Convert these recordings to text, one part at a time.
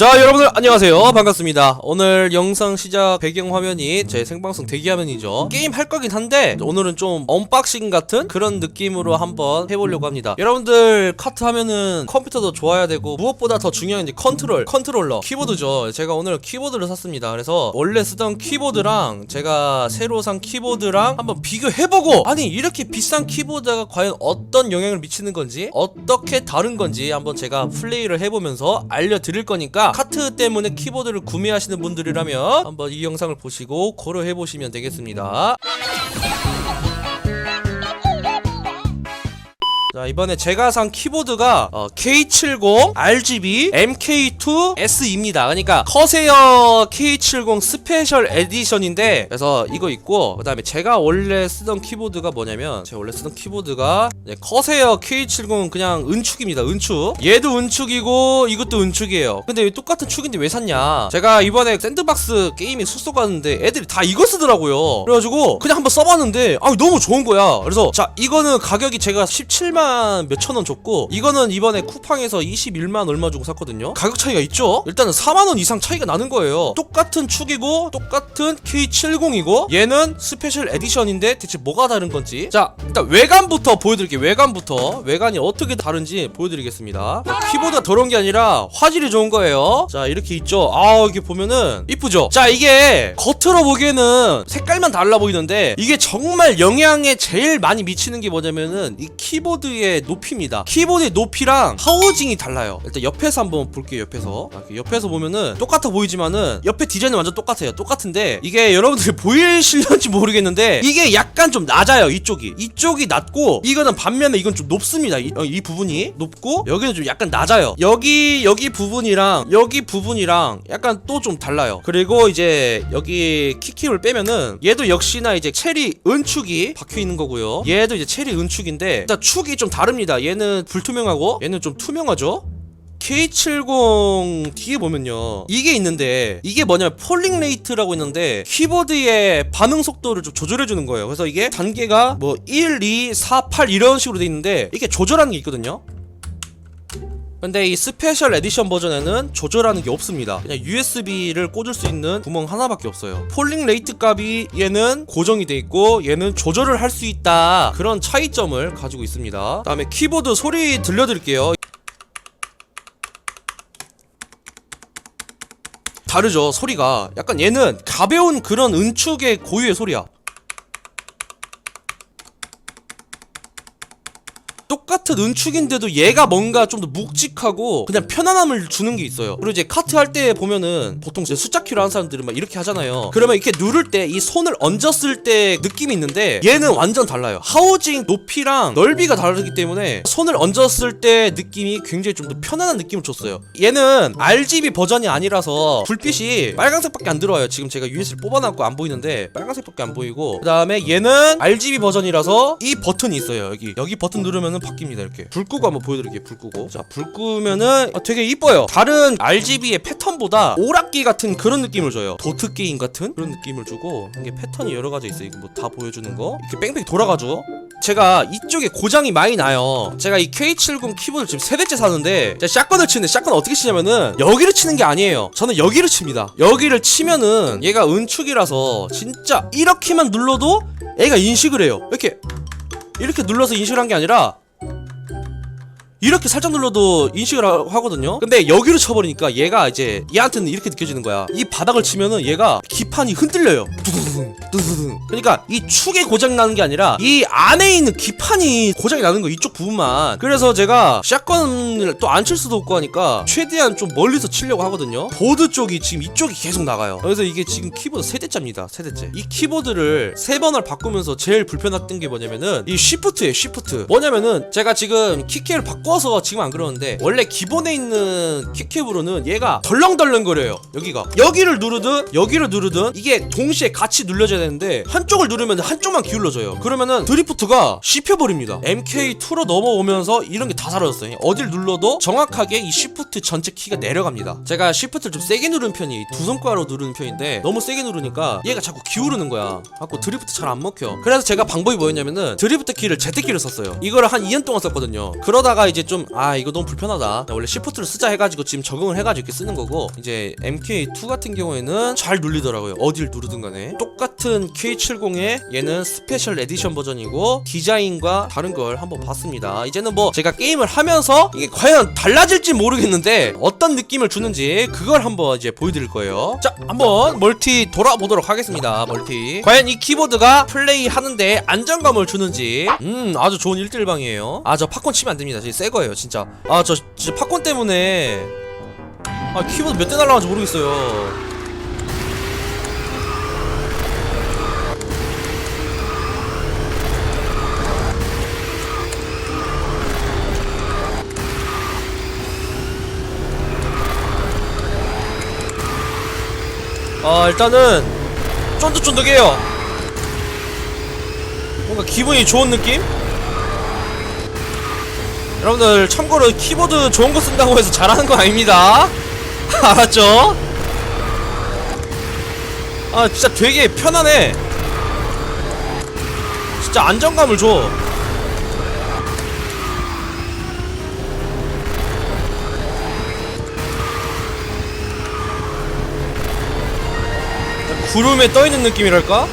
자 여러분들 안녕하세요. 반갑습니다. 오늘 영상 시작 배경화면이 제 생방송 대기화면이죠. 게임 할 거긴 한데 오늘은 좀 언박싱 같은 그런 느낌으로 한번 해보려고 합니다. 여러분들 카트 하면은 컴퓨터도 좋아야 되고 무엇보다 더 중요한 게 컨트롤 컨트롤러 키보드죠. 제가 오늘 키보드를 샀습니다. 그래서 원래 쓰던 키보드랑 제가 새로 산 키보드랑 한번 비교해보고 아니 이렇게 비싼 키보드가 과연 어떤 영향을 미치는 건지 어떻게 다른 건지 한번 제가 플레이를 해보면서 알려드릴 거니까 카트 때문에 키보드를 구매하시는 분들이라면 한번 이 영상을 보시고 고려해 보시면 되겠습니다. 자 이번에 제가 산 키보드가 어, K70 RGB MK2S입니다. 그러니까 커세어 K70 스페셜 에디션인데 그래서 이거 있고 그 다음에 제가 원래 쓰던 키보드가 뭐냐면 제가 원래 쓰던 키보드가 네, 커세어 K70 그냥 은축입니다. 은축. 얘도 은축이고 이것도 은축이에요. 근데 왜 똑같은 축인데 왜 샀냐? 제가 이번에 샌드박스 게임에 숙소 갔는데 애들이 다 이거 쓰더라고요. 그래가지고 그냥 한번 써봤는데 아 너무 좋은 거야. 그래서 자 이거는 가격이 제가 17만 몇천 원 줬고 이거는 이번에 쿠팡에서 21만 얼마 주고 샀거든요. 가격 차이가 있죠? 일단은 4만 원 이상 차이가 나는 거예요. 똑같은 축이고 똑같은 K70이고 얘는 스페셜 에디션인데 대체 뭐가 다른 건지 자 일단 외관부터 보여드릴게요. 외관부터 외관이 어떻게 다른지 보여드리겠습니다. 자, 키보드가 더러운 게 아니라 화질이 좋은 거예요. 자 이렇게 있죠. 아 이렇게 보면은 이쁘죠. 자 이게 겉으로 보기에는 색깔만 달라 보이는데 이게 정말 영향에 제일 많이 미치는 게 뭐냐면은 이 키보드 의 높이입니다. 키보드의 높이랑 하우징이 달라요. 일단 옆에서 한번 볼게요. 옆에서 아, 옆에서 보면은 똑같아 보이지만은 옆에 디자인은 완전 똑같아요. 똑같은데 이게 여러분들이 보이실런지 모르겠는데 이게 약간 좀 낮아요. 이쪽이 이쪽이 낮고 이거는 반면에 이건 좀 높습니다. 이, 어, 이 부분이 높고 여기는 좀 약간 낮아요. 여기 여기 부분이랑 여기 부분이랑 약간 또 좀 달라요. 그리고 이제 여기 키캡을 빼면은 얘도 역시나 이제 체리 은축이 박혀 있는 거고요. 얘도 이제 체리 은축인데 일단 축이 좀 다릅니다. 얘는 불투명하고 얘는 좀 투명하죠. K70 뒤에 보면요 이게 있는데 이게 뭐냐면 폴링 레이트라고 있는데 키보드의 반응 속도를 좀 조절해 주는 거예요 그래서 이게 단계가 뭐 1, 2, 4, 8 이런 식으로 돼 있는데 이게 조절하는 게 있거든요 근데 이 스페셜 에디션 버전에는 조절하는 게 없습니다. 그냥 USB를 꽂을 수 있는 구멍 하나밖에 없어요. 폴링 레이트 값이 얘는 고정이 돼 있고 얘는 조절을 할 수 있다. 그런 차이점을 가지고 있습니다. 그다음에 키보드 소리 들려드릴게요. 다르죠 소리가 약간 얘는 가벼운 그런 은축의 고유의 소리야 똑 같은 은축인데도 얘가 뭔가 좀 더 묵직하고 그냥 편안함을 주는 게 있어요. 그리고 이제 카트 할 때 보면은 보통 이제 숫자 키로 하는 사람들은 막 이렇게 하잖아요. 그러면 이렇게 누를 때 이 손을 얹었을 때 느낌이 있는데 얘는 완전 달라요. 하우징 높이랑 넓이가 다르기 때문에 손을 얹었을 때 느낌이 굉장히 좀 더 편안한 느낌을 줬어요. 얘는 RGB 버전이 아니라서 불빛이 빨간색밖에 안 들어와요. 지금 제가 USB를 뽑아놨고 안 보이는데 빨간색밖에 안 보이고 그 다음에 얘는 RGB 버전이라서 이 버튼이 있어요. 여기 여기 버튼 누르면은 바뀝 니다. 이렇게 불 끄고 한번 보여드릴게요. 불 끄고 자불 끄면은 아, 되게 이뻐요. 다른 RGB의 패턴보다 오락기 같은 그런 느낌을 줘요. 도트 게임 같은 그런 느낌을 주고 이게 패턴이 여러 가지 있어요. 이거 뭐 다 보여주는 거 이렇게 뺑뺑 돌아가죠. 제가 이쪽에 고장이 많이 나요. 제가 이 K70 키보드 지금 세 대째 사는데 제가 샷건을 치는데 샷건 어떻게 치냐면은 여기를 치는 게 아니에요. 저는 여기를 칩니다. 여기를 치면은 얘가 은축이라서 진짜 이렇게만 눌러도 애가 인식을 해요. 이렇게 이렇게 눌러서 인식을 한 게 아니라 이렇게 살짝 눌러도 인식을 하- 하거든요. 근데 여기로 쳐버리니까 얘가 이제 얘한테는 이렇게 느껴지는 거야. 이 바닥을 치면은 얘가 기판이 흔들려요. 두두두둥, 두두두둥. 그러니까 이 축에 고장이 나는 게 아니라 이 안에 있는 기판이 고장이 나는 거 이쪽 부분만. 그래서 제가 샷건을 또 안 칠 수도 없고 하니까 최대한 좀 멀리서 치려고 하거든요. 보드 쪽이 지금 이쪽이 계속 나가요. 그래서 이게 지금 키보드 세 대째입니다. 세 대째. 이 키보드를 세 번을 바꾸면서 제일 불편했던 게 뭐냐면은 이 쉬프트예요. 쉬프트. 뭐냐면은 제가 지금 키캡을 바꿔서 지금 안 그러는데 원래 기본에 있는 키캡으로는 얘가 덜렁덜렁거려요. 여기가 여기를 누르든 여기를 누르든 이게 동시에 같이 눌려져야 되는데 한쪽을 누르면 한쪽만 기울어져요. 그러면은 드리프트가 씹혀버립니다. MK2로 넘어오면서 이런 게 다 사라졌어요. 어딜 눌러도 정확하게 이 시프트 전체 키가 내려갑니다. 제가 시프트를 좀 세게 누르는 편이 두 손가락으로 누르는 편인데 너무 세게 누르니까 얘가 자꾸 기울는 거야. 갖고 드리프트 잘 안 먹혀. 그래서 제가 방법이 뭐였냐면은 드리프트 키를 Z키를 썼어요. 이거를 한 2년 동안 썼거든요. 그러다가 이제 좀 아 이거 너무 불편하다. 원래 시프트를 쓰자 해가지고 지금 적응을 해가지고 이렇게 쓰는 거고 이제 MK2 같은 경우에는 잘 눌리더라고요. 어딜 누르든 간에. 똑같은 K70에 얘는 스페셜 에디션 버전이고 디자인과 다른 걸 한번 봤습니다. 이제는 뭐 제가 게임을 하면서 이게 과연 달라질지 모르겠는데 어떤 느낌을 주는지 그걸 한번 이제 보여드릴 거예요. 자 한번 멀티 돌아보도록 하겠습니다 멀티. 과연 이 키보드가 플레이 하는데 안정감을 주는지. 음 아주 좋은 1대1방이에요. 아 저 팝콘 치면 안됩니다. 저새 거예요 진짜. 아저 팝콘 때문에. 아 키보드 몇 대 날라간지 모르겠어요 아 일단은 쫀득쫀득해요 뭔가 기분이 좋은 느낌? 여러분들 참고로 키보드 좋은 거 쓴다고 해서 잘하는 거 아닙니다 알았죠? 아 진짜 되게 편안해 진짜 안정감을 줘 구름에 떠있는 느낌이랄까?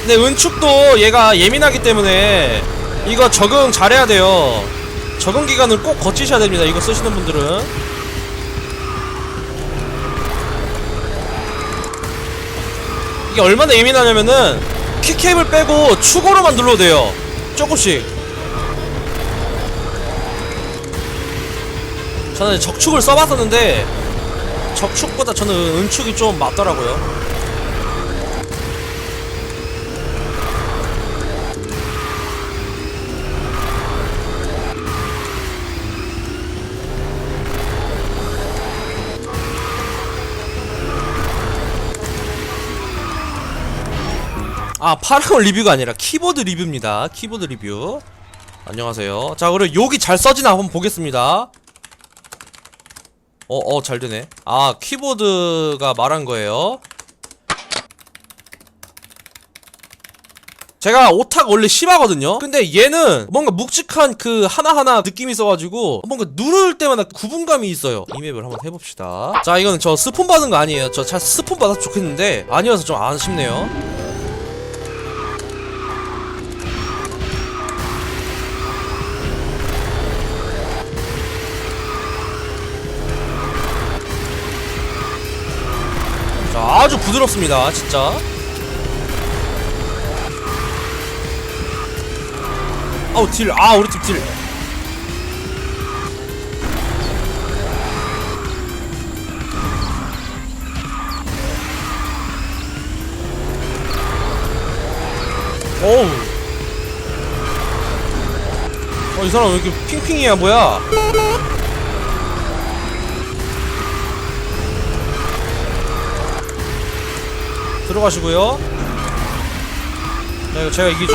근데 은축도 얘가 예민하기 때문에 이거 적응 잘해야 돼요. 적응 기간을 꼭 거치셔야 됩니다 이거 쓰시는 분들은. 이게 얼마나 예민하냐면은 키캡을 빼고 축으로만 눌러도 돼요 조금씩. 저는 적축을 써봤었는데 적축보다 저는 은축이 좀 맞더라고요. 아 파라곤 리뷰가 아니라 키보드 리뷰입니다. 키보드 리뷰. 안녕하세요. 자 그리고 여기 잘 써지나 한번 보겠습니다 어, 어, 잘 되네. 아, 키보드가 말한 거예요. 제가 오타가 원래 심하거든요? 근데 얘는 뭔가 묵직한 그 하나하나 느낌이 있어가지고 뭔가 누를 때마다 구분감이 있어요. 이 맵을 한번 해봅시다. 자, 이거는 저 스폰 받은 거 아니에요. 저 잘 스폰 받아서 좋겠는데 아니어서 좀 아쉽네요. 아주 부드럽습니다, 진짜. 아우, 딜, 아, 우리 팀 딜. 어우. 어, 이 사람 왜 이렇게 핑핑이야, 뭐야? 들어가시고요. 자, 이거 제가 이기죠.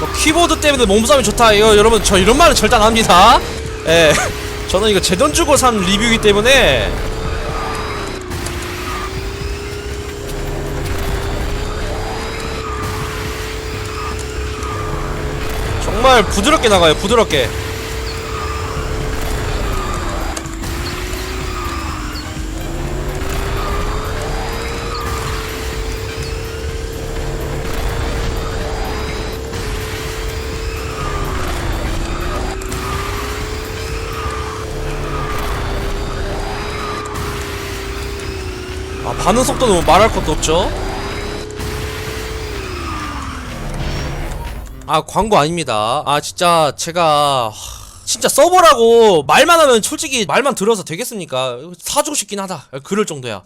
뭐 키보드 때문에 몸싸움이 좋다. 이거 여러분 저 이런 말은 절대 안 합니다. 예. 저는 이거 제 돈 주고 산 리뷰이기 때문에 정말 부드럽게 나가요. 부드럽게. 반응 속도는 뭐 말할 것도 없죠? 아 광고 아닙니다. 아 진짜 제가 하, 진짜 서버라고 말만 하면 솔직히 말만 들어서 되겠습니까? 사주고 싶긴 하다. 그럴 정도야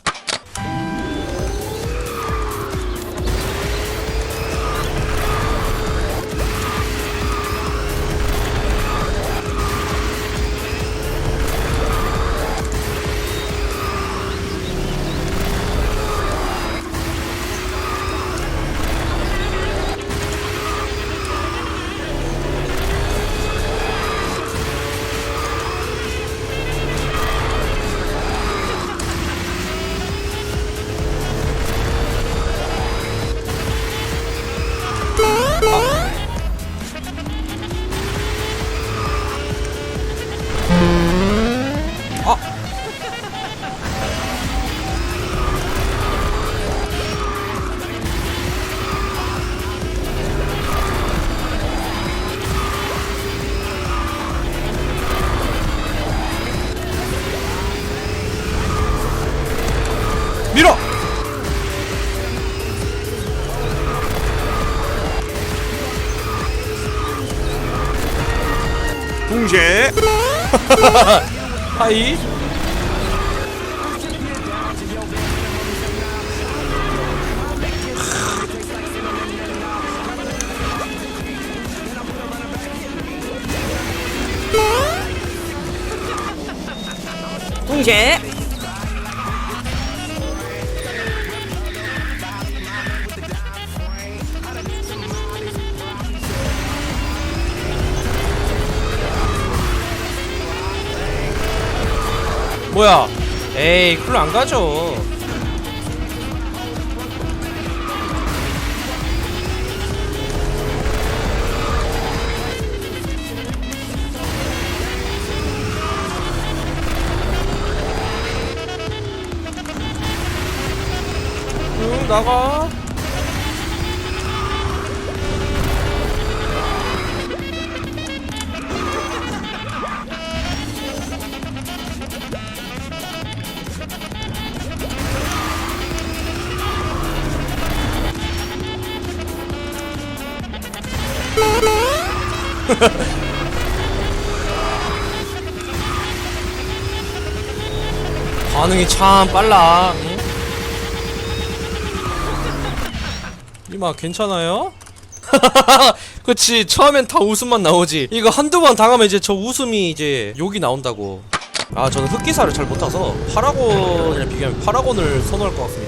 하이 뭐야? 에이 쿨러 안 가죠 응 나가 반응이 참 빨라 응? 이마 괜찮아요? 그치 처음엔 다 웃음만 나오지 이거 한두 번 당하면 이제 저 웃음이 이제 욕이 나온다고 아 저는 흑기사를 잘 못타서 파라곤이랑 비교하면 파라곤을 선호할 것 같습니다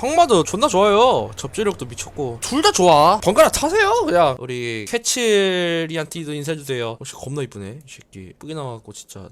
형마도 존나 좋아요. 접지력도 미쳤고. 둘 다 좋아. 번갈아 타세요 그냥. 우리 캐칠리한테도 인사해주세요. 혹시 겁나 이쁘네 이 새끼. 이쁘게 나와갖고 진짜